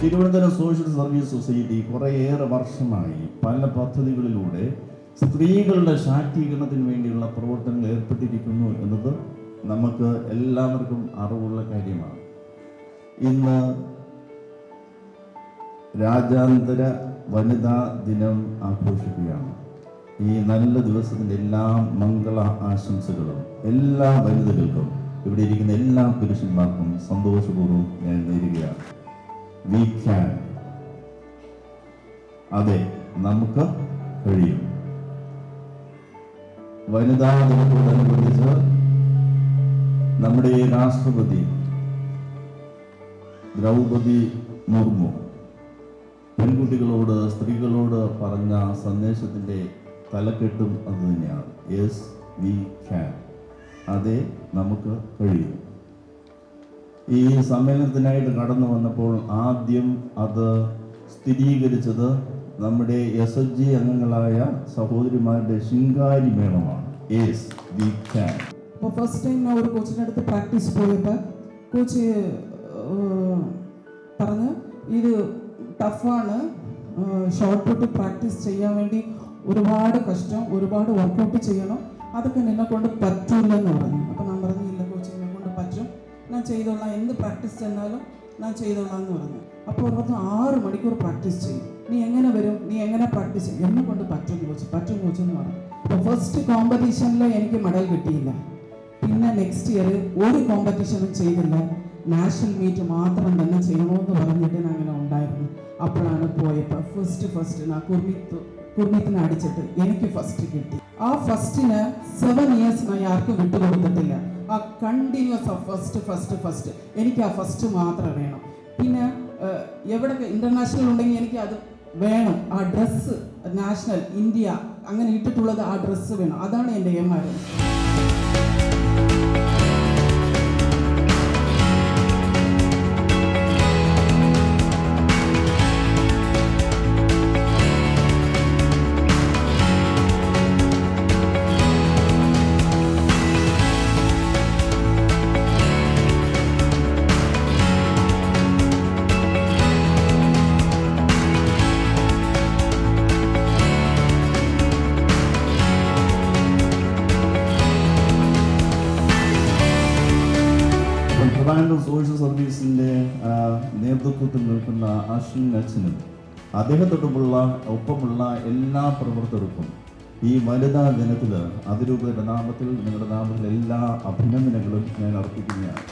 Social service society കുറേയേറെ വർഷമായി പല പദ്ധതികളിലൂടെ സ്ത്രീകളുടെ ശാക്തീകരണത്തിന് വേണ്ടിയുള്ള പ്രവർത്തനങ്ങൾ ഏർപ്പെട്ടിരിക്കുന്നു എന്നത് നമുക്ക് എല്ലാവർക്കും അറിവുള്ള കാര്യമാണ്. ഇന്ന് രാജ്യാന്തര വനിതാ ദിനം ആഘോഷിക്കുകയാണ്. ഈ നല്ല ദിവസത്തിന്റെ എല്ലാ മംഗള ആശംസകളും എല്ലാ വനിതകൾക്കും ഇവിടെ ഇരിക്കുന്ന എല്ലാ പുരുഷന്മാർക്കും സന്തോഷപൂർവം ഞാൻ നേരുകയാണ്. വി ക്യാൻ അതെ നമുക്ക് കഴിയും. വനിതാ ദിനത്തോടനുബന്ധിച്ച് നമ്മുടെ രാഷ്ട്രപതി ദ്രൗപതി മുർമു പെൺകുട്ടികളോട് സ്ത്രീകളോട് പറഞ്ഞ സന്ദേശത്തിന്റെ തലക്കെട്ടും അത് തന്നെയാണ്. യെസ് വി ക്യാൻ അതെ നമുക്ക് കഴിയും. ഈ സമ്മേളനത്തിനായിട്ട് കടന്നു വന്നപ്പോൾ ആദ്യം അത് സ്ഥിരീകരിച്ചത് നമ്മുടെ എസ് എസ് ജി അംഗങ്ങളായ സഹോദരിമാരുടെ ശിങ്കാരി മേളമാണ്. വി ക്യാൻ അപ്പോൾ ഫസ്റ്റ് ടൈം ഞാൻ ഒരു കോച്ചിന്റെ അടുത്ത് പ്രാക്ടീസ് പോയപ്പോൾ കോച്ച് പറഞ്ഞ് ഇത് ടഫാണ് ഷോർട്ട് പുട്ട് പ്രാക്ടീസ് ചെയ്യാൻ വേണ്ടി ഒരുപാട് കഷ്ടം ഒരുപാട് വർക്കൗട്ട് ചെയ്യണം. അതൊക്കെ നിന്നെ കൊണ്ട് പറ്റില്ലെന്ന് പറഞ്ഞു. ചെയ്തോളാം. എന്ത് പ്രാക്ടീസ് ചെന്നാലും ഞാൻ ചെയ്തോളാം എന്ന് പറഞ്ഞു അപ്പോൾ ഒരു ആറ് മണിക്കൂർ പ്രാക്ടീസ് ചെയ്യും. നീ എങ്ങനെ വരും? നീ എങ്ങനെ പ്രാക്ടീസ് ചെയ്യും? എന്നെ കൊണ്ട് പറ്റും കോച്ച് പറ്റും കോച്ച് എന്ന് പറഞ്ഞു. അപ്പോൾ ഫസ്റ്റ് കോമ്പറ്റീഷനിൽ എനിക്ക് മെഡൽ കിട്ടിയില്ല. പിന്നെ നെക്സ്റ്റ് ഇയർ ഒരു കോമ്പറ്റീഷനും ചെയ്തില്ല. നാഷണൽ മീറ്റ് മാത്രം തന്നെ ചെയ്യണമെന്ന് പറഞ്ഞിട്ട് ഞാൻ അങ്ങനെ ഉണ്ടായിരുന്നു. അപ്പോഴാണ് പോയപ്പോൾ ഫസ്റ്റ് ഫസ്റ്റ് ഞാൻ കുർമിത്ത് കുർമിത്തിനെ അടിച്ചിട്ട് എനിക്ക് ഫസ്റ്റ് കിട്ടി. ആ ഫസ്റ്റിന് സെവൻ ഇയേഴ്സ് ഞാൻ ആർക്കും വിട്ടുകൊടുത്തിട്ടില്ല. ആ കണ്ടിന്യൂസ് ആ ഫസ്റ്റ് ഫസ്റ്റ് ഫസ്റ്റ് എനിക്ക് ആ ഫസ്റ്റ് മാത്രം വേണം. പിന്നെ എവിടെ ഇന്റർനാഷണൽ ഉണ്ടെങ്കിൽ എനിക്ക് അത് വേണം. ആ ഡ്രസ്സ് നാഷണൽ ഇന്ത്യ അങ്ങനെ ഇട്ടിട്ടുള്ളത് ആ ഡ്രസ്സ് വേണം. അതാണ് എന്റെ എം ഇപ്പം പ്രധാന സോഷ്യൽ സർവീസിന്റെ നേതൃത്വത്തിൽ നിൽക്കുന്ന അശ്വിൻ അച്ഛനും അദ്ദേഹത്തോടുമുള്ള ഒപ്പമുള്ള എല്ലാ പ്രവർത്തകർക്കും ഈ വനിതാ ദിനത്തിൽ അതിരൂപയുടെ നാമത്തിൽ നിങ്ങളുടെ നാമത്തിൽ എല്ലാ അഭിനന്ദനങ്ങളും ഞാൻ അർപ്പിക്കുകയാണ്.